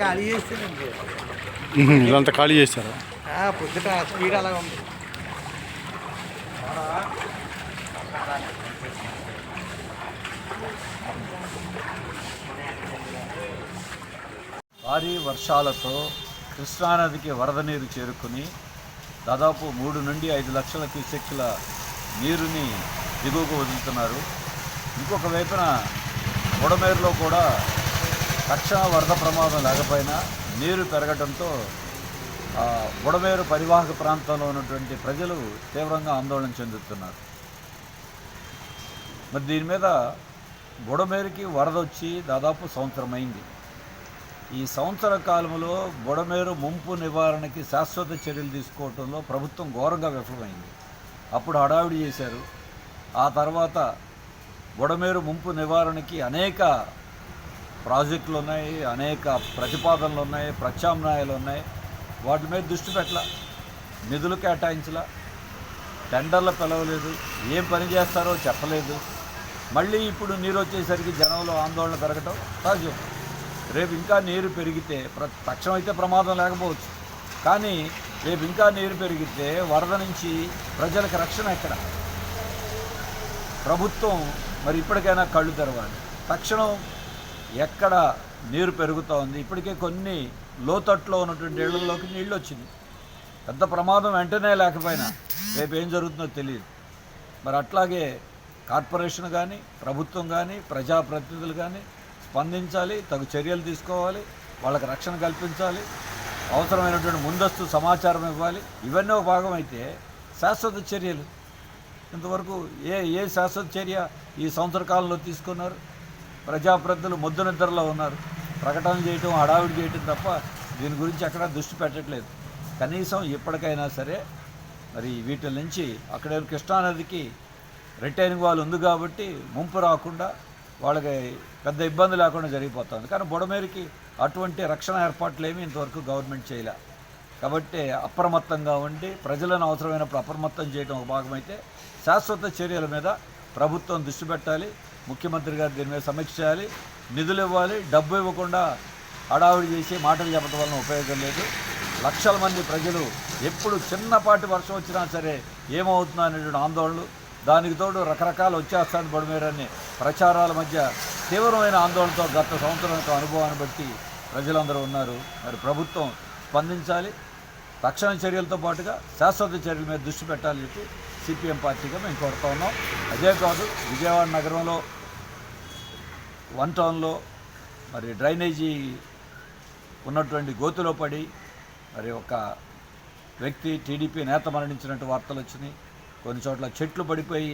ఖాళీ చేస్తారండి ఇదంతా ఖాళీ చేశారా? పొద్దుట స్పీడ్ అలా ఉంది భారీ వర్షాలతో కృష్ణానదికి వరద నీరు చేరుకుని దాదాపు మూడు నుండి ఐదు లక్షల క్యూసెక్కుల నీరుని దిగువకు వదులుతున్నారు. ఇంకొక వైపున బుడమేరులో కూడా తక్షణ వరద ప్రమాదం లేకపోయినా నీరు పెరగడంతో బుడమేరు పరివాహక ప్రాంతంలో ఉన్నటువంటి ప్రజలు తీవ్రంగా ఆందోళన చెందుతున్నారు. మరి దీని మీద బుడమేరుకి వరద వచ్చి దాదాపు సంవత్సరం అయింది ఈ సంవత్సర కాలంలో బుడమేరు ముంపు నివారణకి శాశ్వత చర్యలు తీసుకోవడంలో ప్రభుత్వం ఘోరంగా విఫలమైంది. అప్పుడు హడావిడి చేశారు. ఆ తర్వాత బుడమేరు ముంపు నివారణకి అనేక ప్రాజెక్టులు ఉన్నాయి అనేక ప్రతిపాదనలు ఉన్నాయి ప్రత్యామ్నాయాలు ఉన్నాయి. వాటి మీద దృష్టి పెట్టల నిధులు కేటాయించలా. టెండర్లు పిలవలేదు ఏం పని చేస్తారో చెప్పలేదు. మళ్ళీ ఇప్పుడు నీరు వచ్చేసరికి జనంలో ఆందోళన పెరగటం సహజం రేపు ఇంకా నీరు పెరిగితే ప్ర తక్షణం అయితే ప్రమాదం లేకపోవచ్చు. కానీ రేపు ఇంకా నీరు పెరిగితే వరద నుంచి ప్రజలకు రక్షణ ఎక్కడ? ప్రభుత్వం మరి ఇప్పటికైనా కళ్ళు తెరవాలి. తక్షణం ఎక్కడ నీరు పెరుగుతూ ఉంది ఇప్పటికే కొన్ని లోతట్లో ఉన్నటువంటి ఇళ్ళలోకి నీళ్ళు వచ్చింది పెద్ద ప్రమాదం వెంటనే లేకపోయినా రేపు ఏం జరుగుతుందో తెలియదు. మరి అట్లాగే కార్పొరేషన్ కానీ ప్రభుత్వం కానీ ప్రజాప్రతినిధులు కానీ స్పందించాలి తగు చర్యలు తీసుకోవాలి వాళ్ళకి రక్షణ కల్పించాలి అవసరమైనటువంటి ముందస్తు సమాచారం ఇవ్వాలి. ఇవన్నీ ఒక భాగం అయితే శాశ్వత చర్యలు. ఇంతవరకు ఏ ఏ శాశ్వత చర్య ఈ సంవత్సర కాలంలో తీసుకున్నారు? ప్రజాప్రతినిధులు ముద్దు నిద్రలో ఉన్నారు. ప్రకటన చేయటం హడావిడి చేయటం తప్ప దీని గురించి ఎక్కడా దృష్టి పెట్టట్లేదు. కనీసం ఇప్పటికైనా సరే మరి వీటి నుంచి అక్కడ కృష్ణానదికి రిటైనింగ్ వాళ్ళు ఉంది కాబట్టి ముంపు రాకుండా వాళ్ళకి పెద్ద ఇబ్బంది లేకుండా జరిగిపోతుంది. కానీ బుడమేరికి అటువంటి రక్షణ ఏర్పాట్లు ఏమీ ఇంతవరకు గవర్నమెంట్ చేయలే. కాబట్టి అప్రమత్తంగా ఉండి ప్రజలను అవసరమైనప్పుడు అప్రమత్తం చేయడం ఒక భాగమైతే శాశ్వత చర్యల మీద ప్రభుత్వం దృష్టి పెట్టాలి ముఖ్యమంత్రి గారు దీని మీద సమీక్ష చేయాలి నిధులు ఇవ్వాలి డబ్బు ఇవ్వకుండా హడావిడి చేసి మాటలు చెప్పడం వలన ఉపయోగం లేదు. లక్షల మంది ప్రజలు ఎప్పుడు చిన్నపాటి వర్షం వచ్చినా సరే ఏమవుతుందో అనేటువంటి ఆందోళనలు దానికి తోడు రకరకాల వచ్చేస్తాను పడిమేరని ప్రచారాల మధ్య తీవ్రమైన ఆందోళనతో గత సంవత్సరం అనుభవాన్ని బట్టి ప్రజలందరూ ఉన్నారు. మరి ప్రభుత్వం స్పందించాలి. తక్షణ చర్యలతో పాటుగా శాశ్వత చర్యల మీద దృష్టి పెట్టాలని చెప్పి సిపిఎం పార్టీగా మేము కోరుతా ఉన్నాం. అదే కాదు విజయవాడ నగరంలో వన్ టౌన్లో మరి డ్రైనేజీ ఉన్నటువంటి గోతులో పడి మరి ఒక వ్యక్తి టీడీపీ నేత మరణించినట్టు వార్తలు వచ్చినాయి. కొన్ని చోట్ల చెట్లు పడిపోయి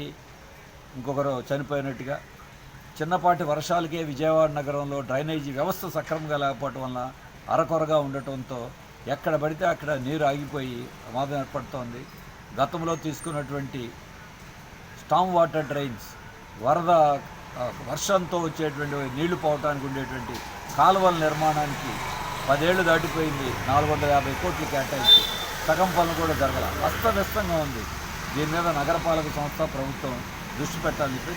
ఇంకొకరు చనిపోయినట్టుగా. చిన్నపాటి వర్షాలకే విజయవాడ నగరంలో డ్రైనేజీ వ్యవస్థ సక్రమంగా లేకపోవటం వల్ల అరకొరగా ఉండటంతో ఎక్కడ పడితే అక్కడ నీరు ఆగిపోయి ప్రమాదం ఏర్పడుతోంది. గతంలో తీసుకున్నటువంటి స్టామ్ వాటర్ డ్రైన్స్ వరద వర్షంతో వచ్చేటువంటి నీళ్ళు పోవటానికి ఉండేటువంటి కాలువల నిర్మాణానికి పదేళ్ళు దాటిపోయింది నాలుగు వందల యాభై కోట్లు కేటాయించి. సగం పనులు కూడా జరగల. అస్తవ్యస్తంగా ఉంది. దీని మీద నగరపాలక సంస్థ ప్రభుత్వం దృష్టి పెట్టాలని చెప్పి